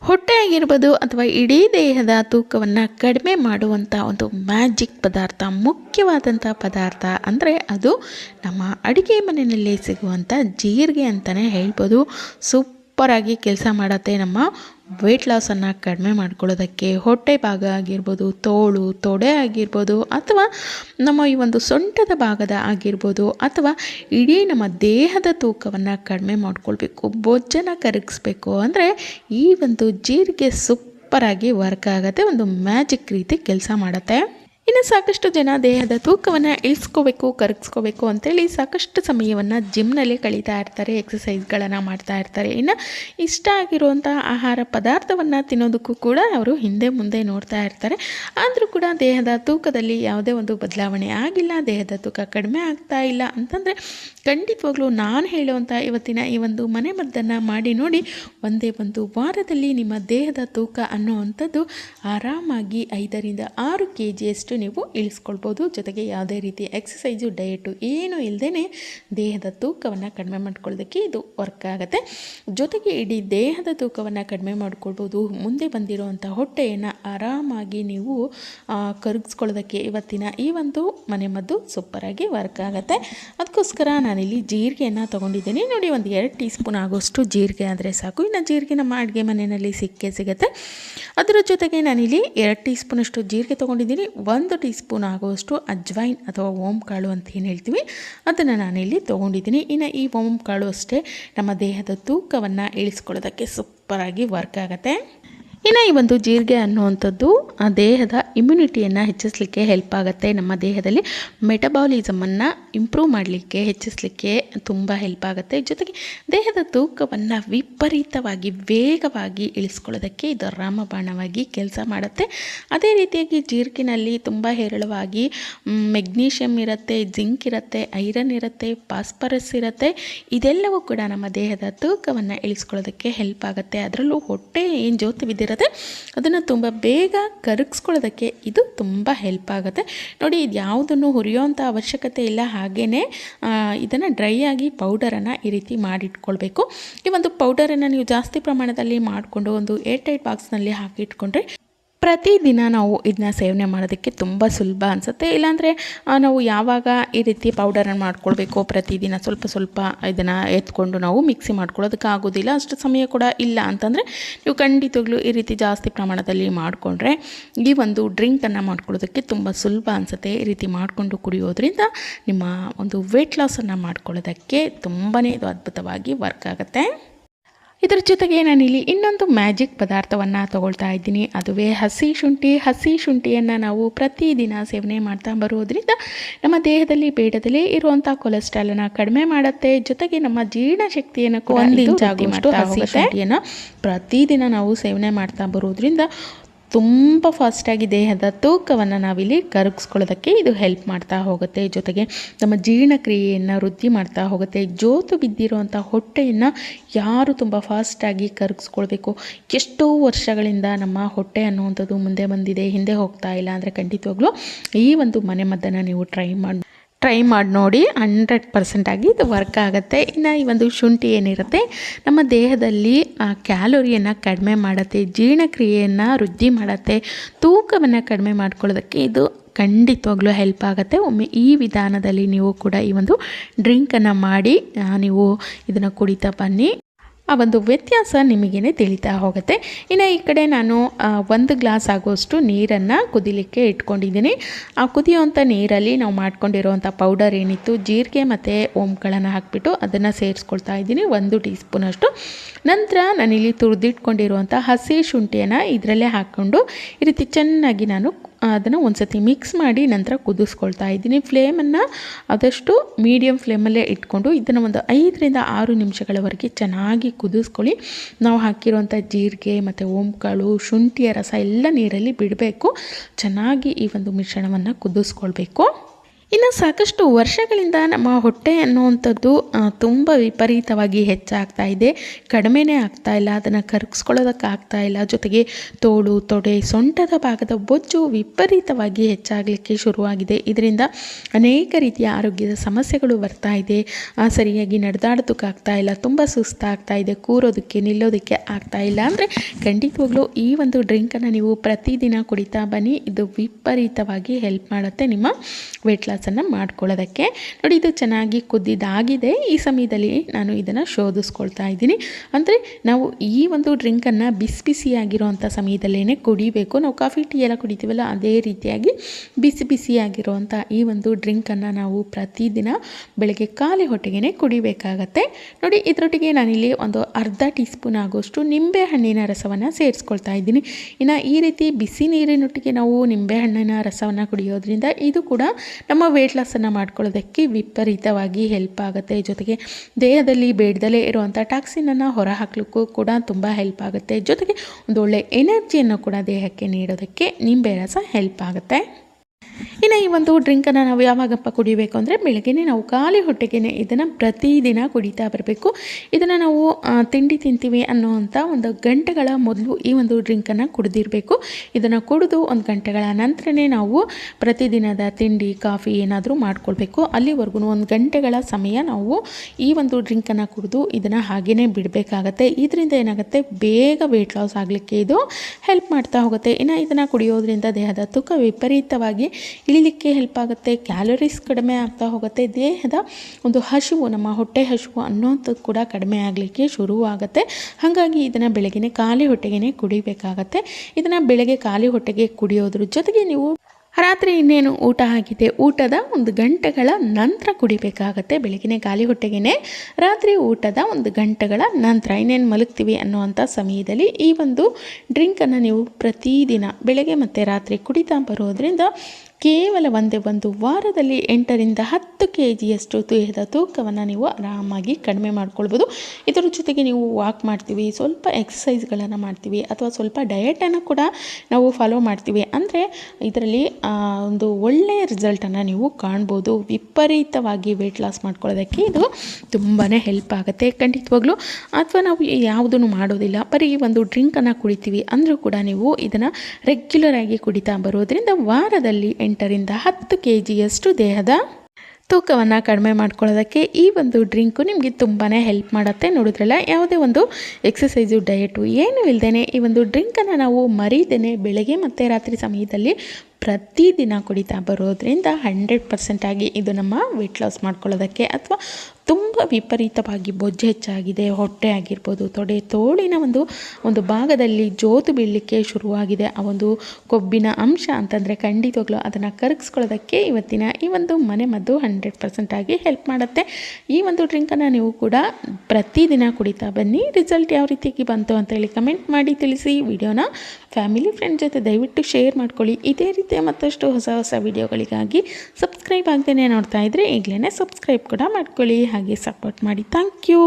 ಹೊಟ್ಟೆ ಆಗಿರ್ಬೋದು ಅಥವಾ ಇಡೀ ದೇಹದ ತೂಕವನ್ನು ಕಡಿಮೆ ಮಾಡುವಂಥ ಒಂದು ಮ್ಯಾಜಿಕ್ ಪದಾರ್ಥ ಮುಖ್ಯವಾದಂಥ ಪದಾರ್ಥ ಅಂದರೆ ಅದು ನಮ್ಮ ಅಡುಗೆ ಮನೆಯಲ್ಲಿ ಸಿಗುವಂಥ ಜೀರಿಗೆ ಅಂತಲೇ ಹೇಳ್ಬೋದು. ಸೂಪರಾಗಿ ಕೆಲಸ ಮಾಡುತ್ತೆ ನಮ್ಮ ವೆಯ್ಟ್ ಲಾಸನ್ನು ಕಡಿಮೆ ಮಾಡ್ಕೊಳ್ಳೋದಕ್ಕೆ. ಹೊಟ್ಟೆ ಭಾಗ ಆಗಿರ್ಬೋದು, ತೋಳು, ತೊಡೆ ಆಗಿರ್ಬೋದು, ಅಥವಾ ನಮ್ಮ ಈ ಒಂದು ಸೊಂಟದ ಭಾಗದ ಆಗಿರ್ಬೋದು, ಅಥವಾ ಇಡೀ ನಮ್ಮ ದೇಹದ ತೂಕವನ್ನು ಕಡಿಮೆ ಮಾಡ್ಕೊಳ್ಬೇಕು ಬೊಜ್ಜನ ಕರಗಿಸ್ಬೇಕು. ಅಂದರೆ ಈ ಒಂದು ಜೀರಿಗೆ ಸೂಪರಾಗಿ ವರ್ಕ್ ಆಗುತ್ತೆ, ಒಂದು ಮ್ಯಾಜಿಕ್ ರೀತಿ ಕೆಲಸ ಮಾಡುತ್ತೆ. ಇನ್ನು ಸಾಕಷ್ಟು ಜನ ದೇಹದ ತೂಕವನ್ನು ಇಳಿಸ್ಕೋಬೇಕು, ಕರಗಿಸ್ಕೋಬೇಕು ಅಂತೇಳಿ ಸಾಕಷ್ಟು ಸಮಯವನ್ನು ಜಿಮ್ನಲ್ಲಿ ಕಳೀತಾ ಇರ್ತಾರೆ ಎಕ್ಸಸೈಸ್ಗಳನ್ನು ಮಾಡ್ತಾ ಇರ್ತಾರೆ. ಇನ್ನು ಇಷ್ಟ ಆಗಿರುವಂಥ ಆಹಾರ ಪದಾರ್ಥವನ್ನು ತಿನ್ನೋದಕ್ಕೂ ಕೂಡ ಅವರು ಹಿಂದೆ ಮುಂದೆ ನೋಡ್ತಾ ಇರ್ತಾರೆ. ಆದರೂ ಕೂಡ ದೇಹದ ತೂಕದಲ್ಲಿ ಯಾವುದೇ ಒಂದು ಬದಲಾವಣೆ ಆಗಿಲ್ಲ, ದೇಹದ ತೂಕ ಕಡಿಮೆ ಆಗ್ತಾ ಇಲ್ಲ ಅಂತಂದರೆ ಖಂಡಿತವಾಗ್ಲೂ ನಾನು ಹೇಳುವಂಥ ಇವತ್ತಿನ ಈ ಒಂದು ಮನೆ ಮದ್ದನ್ನು ಮಾಡಿ ನೋಡಿ ಒಂದೇ ಒಂದು ವಾರದಲ್ಲಿ ನಿಮ್ಮ ದೇಹದ ತೂಕ ಅನ್ನುವಂಥದ್ದು ಆರಾಮಾಗಿ ಐದರಿಂದ ಆರು ಕೆ ಜಿಯಷ್ಟು ನೀವು ಇಳಿಸ್ಕೊಳ್ಬೋದು. ಜೊತೆಗೆ ಯಾವುದೇ ರೀತಿ ಎಕ್ಸಸೈಸು ಡಯಟು ಏನೂ ಇಲ್ಲದೇ ದೇಹದ ತೂಕವನ್ನು ಕಡಿಮೆ ಮಾಡ್ಕೊಳ್ಳೋದಕ್ಕೆ ಇದು ವರ್ಕ್ ಆಗುತ್ತೆ. ಜೊತೆಗೆ ಇಡೀ ದೇಹದ ತೂಕವನ್ನು ಕಡಿಮೆ ಮಾಡ್ಕೊಳ್ಬೋದು. ಮುಂದೆ ಬಂದಿರುವಂಥ ಹೊಟ್ಟೆಯನ್ನು ಆರಾಮಾಗಿ ನೀವು ಕರಗಿಸ್ಕೊಳ್ಳೋದಕ್ಕೆ ಇವತ್ತಿನ ಈ ಒಂದು ಮನೆಮದ್ದು ಸೂಪರಾಗಿ ವರ್ಕ್ ಆಗುತ್ತೆ. ಅದಕ್ಕೋಸ್ಕರ ನಾನಿಲ್ಲಿ ಜೀರಿಗೆಯನ್ನು ತೊಗೊಂಡಿದ್ದೀನಿ. ನೋಡಿ, ಒಂದು ಎರಡು ಟೀ ಸ್ಪೂನ್ ಆಗೋಷ್ಟು ಜೀರಿಗೆ ಆದರೆ ಸಾಕು. ಇನ್ನು ಜೀರಿಗೆ ನಮ್ಮ ಅಡುಗೆ ಮನೆಯಲ್ಲಿ ಸಿಕ್ಕೇ ಸಿಗುತ್ತೆ. ಅದರ ಜೊತೆಗೆ ನಾನಿಲ್ಲಿ ಎರಡು ಟೀ ಸ್ಪೂನಷ್ಟು ಜೀರಿಗೆ ತೊಗೊಂಡಿದ್ದೀನಿ. ಒಂದು ಟೀ ಸ್ಪೂನ್ ಆಗುವಷ್ಟು ಅಜ್ವೈನ್ ಅಥವಾ ಓಂ ಕಾಳು ಅಂತ ಏನು ಹೇಳ್ತೀವಿ, ಅದನ್ನು ನಾನಿಲ್ಲಿ ತೊಗೊಂಡಿದ್ದೀನಿ. ಇನ್ನು ಈ ಓಂ ಕಾಳು ಅಷ್ಟೇ ನಮ್ಮ ದೇಹದ ತೂಕವನ್ನು ಇಳಿಸ್ಕೊಳ್ಳೋದಕ್ಕೆ ಸೂಪರಾಗಿ ವರ್ಕ್ ಆಗುತ್ತೆ. ಇನ್ನು ಈ ಒಂದು ಜೀರಿಗೆ ಅನ್ನುವಂಥದ್ದು ದೇಹದ ಇಮ್ಯುನಿಟಿಯನ್ನು ಹೆಚ್ಚಿಸಲಿಕ್ಕೆ ಹೆಲ್ಪ್ ಆಗುತ್ತೆ. ನಮ್ಮ ದೇಹದಲ್ಲಿ ಮೆಟಬಾಲಿಸಮನ್ನು ಇಂಪ್ರೂವ್ ಮಾಡಲಿಕ್ಕೆ, ಹೆಚ್ಚಿಸಲಿಕ್ಕೆ ತುಂಬ ಹೆಲ್ಪ್ ಆಗುತ್ತೆ. ಜೊತೆಗೆ ದೇಹದ ತೂಕವನ್ನು ವಿಪರೀತವಾಗಿ ವೇಗವಾಗಿ ಇಳಿಸ್ಕೊಳ್ಳೋದಕ್ಕೆ ಇದು ರಾಮಬಾಣವಾಗಿ ಕೆಲಸ ಮಾಡುತ್ತೆ. ಅದೇ ರೀತಿಯಾಗಿ ಜೀರಿಗೆನಲ್ಲಿ ತುಂಬ ಹೇರಳವಾಗಿ ಮೆಗ್ನೀಷಿಯಮ್ ಇರುತ್ತೆ ಜಿಂಕ್ ಇರುತ್ತೆ ಐರನ್ ಇರುತ್ತೆ ಫಾಸ್ಫರಸ್ ಇರುತ್ತೆ. ಇದೆಲ್ಲವೂ ಕೂಡ ನಮ್ಮ ದೇಹದ ತೂಕವನ್ನು ಇಳಿಸ್ಕೊಳ್ಳೋದಕ್ಕೆ ಹೆಲ್ಪ್ ಆಗುತ್ತೆ. ಅದರಲ್ಲೂ ಹೊಟ್ಟೆ ಏನು ಜೋತು ಬಿದ್ದಿರುತ್ತೆ ಅದನ್ನು ತುಂಬ ಬೇಗ ಕರಗಿಸ್ಕೊಳ್ಳೋದಕ್ಕೆ ಇದು ತುಂಬ ಹೆಲ್ಪ್ ಆಗುತ್ತೆ. ನೋಡಿ, ಇದು ಯಾವುದನ್ನು ಹುರಿಯೋವಂಥ ಅವಶ್ಯಕತೆ ಇಲ್ಲ ಹಾಗೇ ಇದನ್ನು ಡ್ರೈ ಆಗಿ ಪೌಡರನ್ನು ಈ ರೀತಿ ಮಾಡಿಟ್ಕೊಳ್ಬೇಕು. ಈ ಒಂದು ಪೌಡರನ್ನು ನೀವು ಜಾಸ್ತಿ ಪ್ರಮಾಣದಲ್ಲಿ ಮಾಡಿಕೊಂಡು ಒಂದು ಏರ್ ಟೈಟ್ ಬಾಕ್ಸ್ನಲ್ಲಿ ಹಾಕಿಟ್ಕೊಂಡ್ರೆ ಪ್ರತಿದಿನ ನಾವು ಇದನ್ನ ಸೇವನೆ ಮಾಡೋದಕ್ಕೆ ತುಂಬ ಸುಲಭ ಅನಿಸುತ್ತೆ. ಇಲ್ಲಾಂದರೆ ನಾವು ಯಾವಾಗ ಈ ರೀತಿ ಪೌಡರನ್ನು ಮಾಡ್ಕೊಳ್ಬೇಕು ಪ್ರತಿದಿನ ಸ್ವಲ್ಪ ಸ್ವಲ್ಪ ಇದನ್ನು ಎತ್ಕೊಂಡು ನಾವು ಮಿಕ್ಸಿ ಮಾಡ್ಕೊಳ್ಳೋದಕ್ಕೆ ಆಗೋದಿಲ್ಲ. ಅಷ್ಟು ಸಮಯ ಕೂಡ ಇಲ್ಲ ಅಂತಂದರೆ, ನೀವು ಖಂಡಿತವಾಗ್ಲೂ ಈ ರೀತಿ ಜಾಸ್ತಿ ಪ್ರಮಾಣದಲ್ಲಿ ಮಾಡಿಕೊಂಡ್ರೆ ಈ ಒಂದು ಡ್ರಿಂಕನ್ನು ಮಾಡ್ಕೊಳ್ಳೋದಕ್ಕೆ ತುಂಬ ಸುಲಭ ಅನಿಸುತ್ತೆ. ಈ ರೀತಿ ಮಾಡಿಕೊಂಡು ಕುಡಿಯೋದ್ರಿಂದ ನಿಮ್ಮ ಒಂದು ವೆಯ್ಟ್ ಲಾಸನ್ನು ಮಾಡ್ಕೊಳ್ಳೋದಕ್ಕೆ ತುಂಬಾ ಇದು ಅದ್ಭುತವಾಗಿ ವರ್ಕ್ ಆಗುತ್ತೆ. ಇದರ ಜೊತೆಗೆ ನಾನಿಲ್ಲಿ ಇನ್ನೊಂದು ಮ್ಯಾಜಿಕ್ ಪದಾರ್ಥವನ್ನು ತಗೊಳ್ತಾ ಇದ್ದೀನಿ. ಅದುವೇ ಹಸಿ ಶುಂಠಿ. ಹಸಿ ಶುಂಠಿಯನ್ನು ನಾವು ಪ್ರತಿದಿನ ಸೇವನೆ ಮಾಡ್ತಾ ಬರೋದ್ರಿಂದ ನಮ್ಮ ದೇಹದಲ್ಲಿ ಬೇಡದಲ್ಲಿ ಇರುವಂಥ ಕೊಲೆಸ್ಟ್ರಾಲನ್ನು ಕಡಿಮೆ ಮಾಡುತ್ತೆ. ಜೊತೆಗೆ ನಮ್ಮ ಜೀರ್ಣಶಕ್ತಿಯನ್ನು ಒಂದು ಹಸಿ ಶುಂಠಿಯನ್ನು ಪ್ರತಿದಿನ ನಾವು ಸೇವನೆ ಮಾಡ್ತಾ ಬರೋದ್ರಿಂದ ತುಂಬ ಫಾಸ್ಟಾಗಿ ದೇಹದ ತೂಕವನ್ನು ನಾವಿಲ್ಲಿ ಕರಗಿಸ್ಕೊಳ್ಳೋದಕ್ಕೆ ಇದು ಹೆಲ್ಪ್ ಮಾಡ್ತಾ ಹೋಗುತ್ತೆ. ಜೊತೆಗೆ ನಮ್ಮ ಜೀರ್ಣಕ್ರಿಯೆಯನ್ನು ವೃದ್ಧಿ ಮಾಡ್ತಾ ಹೋಗುತ್ತೆ. ಜೋತು ಬಿದ್ದಿರುವಂಥ ಹೊಟ್ಟೆಯನ್ನು ಯಾರು ತುಂಬ ಫಾಸ್ಟಾಗಿ ಕರಗಿಸ್ಕೊಳ್ಬೇಕು? ಎಷ್ಟೋ ವರ್ಷಗಳಿಂದ ನಮ್ಮ ಹೊಟ್ಟೆ ಅನ್ನುವಂಥದ್ದು ಮುಂದೆ ಬಂದಿದೆ, ಹಿಂದೆ ಹೋಗ್ತಾ ಇಲ್ಲ. ಅಂದರೆ ಖಂಡಿತವಾಗ್ಲೂ ಈ ಒಂದು ಮನೆಮದ್ದನ್ನು ನೀವು ಟ್ರೈ ಮಾಡಿ ಟ್ರೈ ಮಾಡಿ ನೋಡಿ ಹಂಡ್ರೆಡ್ ಪರ್ಸೆಂಟಾಗಿ ಇದು ವರ್ಕ್ ಆಗುತ್ತೆ. ಇನ್ನು ಈ ಒಂದು ಶುಂಠಿ ಏನಿರುತ್ತೆ, ನಮ್ಮ ದೇಹದಲ್ಲಿ ಕ್ಯಾಲೋರಿಯನ್ನು ಕಡಿಮೆ ಮಾಡುತ್ತೆ, ಜೀರ್ಣಕ್ರಿಯೆಯನ್ನು ವೃದ್ಧಿ ಮಾಡುತ್ತೆ, ತೂಕವನ್ನು ಕಡಿಮೆ ಮಾಡ್ಕೊಳ್ಳೋದಕ್ಕೆ ಇದು ಖಂಡಿತವಾಗ್ಲೂ ಹೆಲ್ಪ್ ಆಗುತ್ತೆ. ಒಮ್ಮೆ ಈ ವಿಧಾನದಲ್ಲಿ ನೀವು ಕೂಡ ಈ ಒಂದು ಡ್ರಿಂಕನ್ನು ಮಾಡಿ ನೀವು ಇದನ್ನು ಕುಡಿತಾ ಬನ್ನಿ. ಆ ಒಂದು ವ್ಯತ್ಯಾಸ ನಿಮಗೇನೆ ತಿಳಿತಾ ಹೋಗುತ್ತೆ. ಇನ್ನು ಈ ಕಡೆ ನಾನು ಒಂದು ಗ್ಲಾಸ್ ಆಗೋಷ್ಟು ನೀರನ್ನು ಕುದಿಲಿಕ್ಕೆ ಇಟ್ಕೊಂಡಿದ್ದೀನಿ. ಆ ಕುದಿಯುವಂಥ ನೀರಲ್ಲಿ ನಾವು ಮಾಡ್ಕೊಂಡಿರುವಂಥ ಪೌಡರ್ ಏನಿತ್ತು, ಜೀರಿಗೆ ಮತ್ತು ಓಮ್ಗಳನ್ನು ಹಾಕಿಬಿಟ್ಟು ಅದನ್ನು ಸೇರಿಸ್ಕೊಳ್ತಾ ಇದ್ದೀನಿ, ಒಂದು ಟೀ ಸ್ಪೂನಷ್ಟು ನಂತರ ನಾನಿಲ್ಲಿ ತುರಿದಿಟ್ಕೊಂಡಿರುವಂಥ ಹಸಿ ಶುಂಠಿಯನ್ನು ಇದರಲ್ಲೇ ಹಾಕ್ಕೊಂಡು, ಈ ರೀತಿ ಚೆನ್ನಾಗಿ ನಾನು ಅದನ್ನು ಒಂದು ಸತಿ ಮಿಕ್ಸ್ ಮಾಡಿ ನಂತರ ಕುದಿಸ್ಕೊಳ್ತಾ ಇದ್ದೀನಿ. ಫ್ಲೇಮನ್ನು ಆದಷ್ಟು ಮೀಡಿಯಮ್ ಫ್ಲೇಮಲ್ಲೇ ಇಟ್ಕೊಂಡು ಇದನ್ನು ಒಂದು ಐದರಿಂದ ಆರು ನಿಮಿಷಗಳವರೆಗೆ ಚೆನ್ನಾಗಿ ಕುದಿಸ್ಕೊಳ್ಳಿ. ನಾವು ಹಾಕಿರುವಂಥ ಜೀರಿಗೆ ಮತ್ತು ಓಂಕಾಳು, ಶುಂಠಿಯ ರಸ ಎಲ್ಲ ನೀರಲ್ಲಿ ಬಿಡಬೇಕು. ಚೆನ್ನಾಗಿ ಈ ಒಂದು ಮಿಶ್ರಣವನ್ನು ಕುದಿಸ್ಕೊಳ್ಬೇಕು. ಇನ್ನು ಸಾಕಷ್ಟು ವರ್ಷಗಳಿಂದ ನಮ್ಮ ಹೊಟ್ಟೆ ಅನ್ನುವಂಥದ್ದು ತುಂಬ ವಿಪರೀತವಾಗಿ ಹೆಚ್ಚಾಗ್ತಾ ಇದೆ. ಕಡಿಮೆನೇ ಆಗ್ತಾ ಇಲ್ಲ, ಅದನ್ನು ಕರ್ಗಿಸ್ಕೊಳ್ಳೋದಕ್ಕಾಗ್ತಾ ಇಲ್ಲ. ಜೊತೆಗೆ ತೋಳು, ತೊಡೆ, ಸೊಂಟದ ಭಾಗದ ಬೊಜ್ಜು ವಿಪರೀತವಾಗಿ ಹೆಚ್ಚಾಗಲಿಕ್ಕೆ ಶುರುವಾಗಿದೆ. ಇದರಿಂದ ಅನೇಕ ರೀತಿಯ ಆರೋಗ್ಯದ ಸಮಸ್ಯೆಗಳು ಬರ್ತಾ ಇದೆ. ಸರಿಯಾಗಿ ನಡೆದಾಡೋದಕ್ಕಾಗ್ತಾ ಇಲ್ಲ, ತುಂಬ ಸುಸ್ತಾಗ್ತಾ ಇದೆ, ಕೂರೋದಕ್ಕೆ, ನಿಲ್ಲೋದಕ್ಕೆ ಆಗ್ತಾ ಇಲ್ಲ. ಅಂದರೆ ಖಂಡಿತವಾಗ್ಲೂ ಈ ಒಂದು ಡ್ರಿಂಕನ್ನು ನೀವು ಪ್ರತಿದಿನ ಕುಡಿತಾ ಬನ್ನಿ. ಇದು ವಿಪರೀತವಾಗಿ ಹೆಲ್ಪ್ ಮಾಡುತ್ತೆ ನಿಮ್ಮ ವೆಯ್ಟ್ ಲಾಸನ್ನು ಮಾಡ್ಕೊಳ್ಳೋದಕ್ಕೆ. ನೋಡಿ, ಇದು ಚೆನ್ನಾಗಿ ಕುದ್ದಿದ್ದಾಗಿದೆ. ಈ ಸಮಯದಲ್ಲಿ ನಾನು ಇದನ್ನು ಶೋಧಿಸ್ಕೊಳ್ತಾ ಇದ್ದೀನಿ. ಅಂದರೆ, ನಾವು ಈ ಒಂದು ಡ್ರಿಂಕನ್ನು ಬಿಸಿ ಬಿಸಿಯಾಗಿರೋವಂಥ ಸಮಯದಲ್ಲೇ ಕುಡಿಬೇಕು. ನಾವು ಕಾಫಿ ಟೀ ಎಲ್ಲ ಕುಡಿತೀವಲ್ಲ, ಅದೇ ರೀತಿಯಾಗಿ ಬಿಸಿ ಬಿಸಿಯಾಗಿರುವಂಥ ಈ ಒಂದು ಡ್ರಿಂಕನ್ನು ನಾವು ಪ್ರತಿದಿನ ಬೆಳಗ್ಗೆ ಖಾಲಿ ಹೊಟ್ಟೆಗೆ ಕುಡಿಬೇಕಾಗತ್ತೆ. ನೋಡಿ, ಇದರೊಟ್ಟಿಗೆ ನಾನಿಲ್ಲಿ ಒಂದು ಅರ್ಧ ಟೀ ಸ್ಪೂನ್ ಆಗೋಷ್ಟು ನಿಂಬೆ ಹಣ್ಣಿನ ರಸವನ್ನು ಸೇರಿಸ್ಕೊಳ್ತಾ ಇದ್ದೀನಿ. ಇನ್ನು ಈ ರೀತಿ ಬಿಸಿ ನೀರಿನೊಟ್ಟಿಗೆ ನಾವು ನಿಂಬೆ ಹಣ್ಣಿನ ರಸವನ್ನು ಕುಡಿಯೋದ್ರಿಂದ ಇದು ಕೂಡ ನಮ್ಮ ವೇಟ್ ಲಾಸನ್ನು ಮಾಡ್ಕೊಳ್ಳೋದಕ್ಕೆ ವಿಪರೀತವಾಗಿ ಹೆಲ್ಪ್ ಆಗುತ್ತೆ. ಜೊತೆಗೆ ದೇಹದಲ್ಲಿ ಬೇಡದಲೇ ಇರುವಂಥ ಟಾಕ್ಸಿನನ್ನು ಹೊರಹಾಕ್ಲಿಕ್ಕೂ ಕೂಡ ತುಂಬ ಹೆಲ್ಪ್ ಆಗುತ್ತೆ. ಜೊತೆಗೆ ಒಂದು ಒಳ್ಳೆ ಎನರ್ಜಿಯನ್ನು ಕೂಡ ದೇಹಕ್ಕೆ ನೀಡೋದಕ್ಕೆ ನಿಂಬೆ ರಸ ಹೆಲ್ಪ್ ಆಗುತ್ತೆ. ಇನ್ನು ಈ ಒಂದು ಡ್ರಿಂಕನ್ನು ನಾವು ಯಾವಾಗಪ್ಪ ಕುಡಿಬೇಕು ಅಂದರೆ ಬೆಳಗ್ಗೆ ನಾವು ಖಾಲಿ ಹೊಟ್ಟೆಗೆ ಇದನ್ನು ಪ್ರತಿದಿನ ಕುಡಿತಾ ಬರಬೇಕು. ಇದನ್ನು ನಾವು ತಿಂಡಿ ತಿಂತೀವಿ ಅನ್ನೋವಂಥ ಒಂದು ಗಂಟೆಗಳ ಮೊದಲು ಈ ಒಂದು ಡ್ರಿಂಕನ್ನು ಕುಡಿದಿರಬೇಕು. ಇದನ್ನು ಕುಡಿದು ಒಂದು ಗಂಟೆಗಳ ನಂತರನೇ ನಾವು ಪ್ರತಿದಿನದ ತಿಂಡಿ, ಕಾಫಿ ಏನಾದರೂ ಮಾಡ್ಕೊಳ್ಬೇಕು. ಅಲ್ಲಿವರೆಗೂ ಒಂದು ಗಂಟೆಗಳ ಸಮಯ ನಾವು ಈ ಒಂದು ಡ್ರಿಂಕನ್ನು ಕುಡಿದು ಇದನ್ನು ಹಾಗೆಯೇ ಬಿಡಬೇಕಾಗತ್ತೆ. ಇದರಿಂದ ಏನಾಗುತ್ತೆ, ಬೇಗ ವೆಯ್ಟ್ ಲಾಸ್ ಆಗಲಿಕ್ಕೆ ಇದು ಹೆಲ್ಪ್ ಮಾಡ್ತಾ ಹೋಗುತ್ತೆ. ಇನ್ನು ಇದನ್ನು ಕುಡಿಯೋದ್ರಿಂದ ದೇಹದ ತೂಕ ವಿಪರೀತವಾಗಿ ಇಳಿಲಿಕ್ಕೆ ಹೆಲ್ಪ್ ಆಗುತ್ತೆ ಕ್ಯಾಲರೀಸ್ ಕಡಿಮೆ ಆಗ್ತಾ ಹೋಗುತ್ತೆ, ದೇಹದ ಒಂದು ಹಸಿವು ನಮ್ಮ ಹೊಟ್ಟೆ ಹಸಿವು ಅನ್ನೋಂಥದ್ದು ಕೂಡ ಕಡಿಮೆ ಆಗಲಿಕ್ಕೆ ಶುರುವಾಗುತ್ತೆ. ಹಾಗಾಗಿ ಇದನ್ನು ಬೆಳಗ್ಗೆ ಖಾಲಿ ಹೊಟ್ಟೆಗೆ ಕುಡಿಬೇಕಾಗತ್ತೆ. ಇದನ್ನು ಬೆಳಗ್ಗೆ ಖಾಲಿ ಹೊಟ್ಟೆಗೆ ಕುಡಿಯೋದ್ರ ಜೊತೆಗೆ ನೀವು ರಾತ್ರಿ ಇನ್ನೇನು ಊಟ ಆಗಿದೆ, ಊಟದ ಒಂದು ಗಂಟೆಗಳ ನಂತರ ಕುಡಿಬೇಕಾಗತ್ತೆ. ಬೆಳಗಿನ ಖಾಲಿ ಹೊಟ್ಟೆಗೇ ರಾತ್ರಿ ಊಟದ ಒಂದು ಗಂಟೆಗಳ ನಂತರ ಇನ್ನೇನು ಮಲಗ್ತೀವಿ ಅನ್ನುವಂಥ ಸಮಯದಲ್ಲಿ ಈ ಒಂದು ಡ್ರಿಂಕನ್ನು ನೀವು ಪ್ರತಿದಿನ ಬೆಳಗ್ಗೆ ಮತ್ತು ರಾತ್ರಿ ಕುಡಿತಾ ಬರೋದ್ರಿಂದ ಕೇವಲ ಒಂದೇ ಒಂದು ವಾರದಲ್ಲಿ ಎಂಟರಿಂದ ಹತ್ತು ಕೆ ಜಿಯಷ್ಟು ದೇಹದ ತೂಕವನ್ನು ನೀವು ಆರಾಮಾಗಿ ಕಡಿಮೆ ಮಾಡ್ಕೊಳ್ಬೋದು. ಇದರ ಜೊತೆಗೆ ನೀವು ವಾಕ್ ಮಾಡ್ತೀವಿ, ಸ್ವಲ್ಪ ಎಕ್ಸಸೈಸ್ಗಳನ್ನು ಮಾಡ್ತೀವಿ, ಅಥವಾ ಸ್ವಲ್ಪ ಡಯಟನ್ನು ಕೂಡ ನಾವು ಫಾಲೋ ಮಾಡ್ತೀವಿ. ಅಂದರೆ ಇದರಲ್ಲಿ ಒಂದು ಒಳ್ಳೆಯ ರಿಸಲ್ಟನ್ನು ನೀವು ಕಾಣ್ಬೋದು. ವಿಪರೀತವಾಗಿ ವೆಯ್ಟ್ ಲಾಸ್ ಮಾಡ್ಕೊಳ್ಳೋದಕ್ಕೆ ಇದು ತುಂಬಾ ಹೆಲ್ಪ್ ಆಗುತ್ತೆ ಖಂಡಿತವಾಗ್ಲೂ. ಅಥವಾ ನಾವು ಯಾವುದನ್ನು ಮಾಡೋದಿಲ್ಲ, ಬರೀ ಒಂದು ಡ್ರಿಂಕನ್ನು ಕುಡಿತೀವಿ ಅಂದರೂ ಕೂಡ ನೀವು ಇದನ್ನು ರೆಗ್ಯುಲರ್ ಆಗಿ ಕುಡಿತಾ ಬರೋದರಿಂದ ವಾರದಲ್ಲಿ ಎಂಟರಿಂದ ಹತ್ತು ಕೆ ಜಿಯಷ್ಟು ದೇಹದ ತೂಕವನ್ನು ಕಡಿಮೆ ಮಾಡ್ಕೊಳ್ಳೋದಕ್ಕೆ ಈ ಒಂದು ಡ್ರಿಂಕು ನಿಮಗೆ ತುಂಬಾ ಹೆಲ್ಪ್ ಮಾಡುತ್ತೆ. ನೋಡಿದ್ರಲ್ಲ, ಯಾವುದೇ ಒಂದು ಎಕ್ಸಸೈಸು, ಡಯಟು ಏನು ಇಲ್ಲದೇ ಈ ಒಂದು ಡ್ರಿಂಕನ್ನು ನಾವು ಮರೀದೇನೆ ಬೆಳಗ್ಗೆ ಮತ್ತು ರಾತ್ರಿ ಸಮಯದಲ್ಲಿ ಪ್ರತಿದಿನ ಕುಡಿತಾ ಬರೋದ್ರಿಂದ ಹಂಡ್ರೆಡ್ ಪರ್ಸೆಂಟಾಗಿ ಇದು ನಮ್ಮ ವೆಯ್ಟ್ ಲಾಸ್ ಮಾಡ್ಕೊಳ್ಳೋದಕ್ಕೆ ಅಥವಾ ತುಂಬ ವಿಪರೀತವಾಗಿ ಬೊಜ್ಜೆ ಹೆಚ್ಚಾಗಿದೆ, ಹೊಟ್ಟೆ ಆಗಿರ್ಬೋದು, ತೊಡೆ ತೋಳಿನ ಒಂದು ಒಂದು ಭಾಗದಲ್ಲಿ ಜೋತು ಬೀಳಲಿಕ್ಕೆ ಶುರುವಾಗಿದೆ. ಆ ಒಂದು ಕೊಬ್ಬಿನ ಅಂಶ ಅಂತಂದರೆ ಖಂಡಿತವಾಗ್ಲೂ ಅದನ್ನು ಕರಗಿಸ್ಕೊಳ್ಳೋದಕ್ಕೆ ಇವತ್ತಿನ ಈ ಒಂದು ಮನೆ ಮದ್ದು ಹಂಡ್ರೆಡ್ ಪರ್ಸೆಂಟಾಗಿ ಹೆಲ್ಪ್ ಮಾಡುತ್ತೆ. ಈ ಒಂದು ಡ್ರಿಂಕನ್ನು ನೀವು ಕೂಡ ಪ್ರತಿದಿನ ಕುಡಿತಾ ಬನ್ನಿ. ರಿಸಲ್ಟ್ ಯಾವ ರೀತಿಯಾಗಿ ಬಂತು ಅಂತ ಹೇಳಿ ಕಮೆಂಟ್ ಮಾಡಿ ತಿಳಿಸಿ. ವಿಡಿಯೋನ ಫ್ಯಾಮಿಲಿ ಫ್ರೆಂಡ್ ಜೊತೆ ದಯವಿಟ್ಟು ಶೇರ್ ಮಾಡ್ಕೊಳ್ಳಿ. ಇದೇ ರೀತಿಯ ಮತ್ತಷ್ಟು ಹೊಸ ಹೊಸ ವಿಡಿಯೋಗಳಿಗಾಗಿ ಸಬ್ಸ್ಕ್ರೈಬ್ ಆಗದೇ ನೋಡ್ತಾ ಇದ್ದರೆ ಈಗಲೇ ಸಬ್ಸ್ಕ್ರೈಬ್ ಕೂಡ ಮಾಡ್ಕೊಳ್ಳಿ. ಹಾಗೆ ಸಪೋರ್ಟ್ ಮಾಡಿ. Thank you